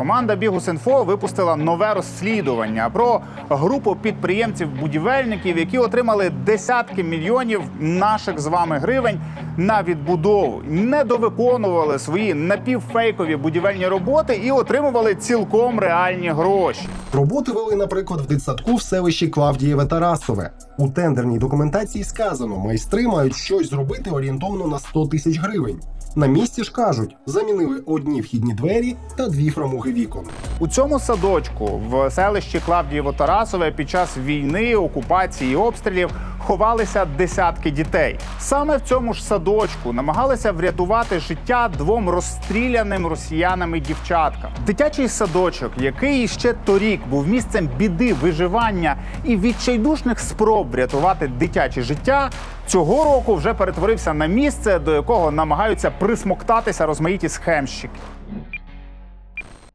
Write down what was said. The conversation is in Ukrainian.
команда Бігус.Інфо випустила нове розслідування про групу підприємців-будівельників, які отримали десятки мільйонів наших з вами гривень на відбудову, недовиконували свої напівфейкові будівельні роботи і отримували цілком реальні гроші. Роботи вели, наприклад, в дитсадку в селищі Клавдієве Тарасове. У тендерній документації сказано, майстри мають щось зробити орієнтовно на 100 тисяч гривень. На місці ж кажуть, замінили одні вхідні двері та дві промоги вікон. У цьому садочку в селищі Клавдієво-Тарасове під час війни, окупації і обстрілів ховалися десятки дітей. Саме в цьому ж садочку намагалися врятувати життя двом розстріляним росіянами дівчаткам. Дитячий садочок, який ще торік був місцем біди, виживання і відчайдушних спроб врятувати дитяче життя. Цього року вже перетворився на місце, до якого намагаються присмоктатися розмаїті схемщики.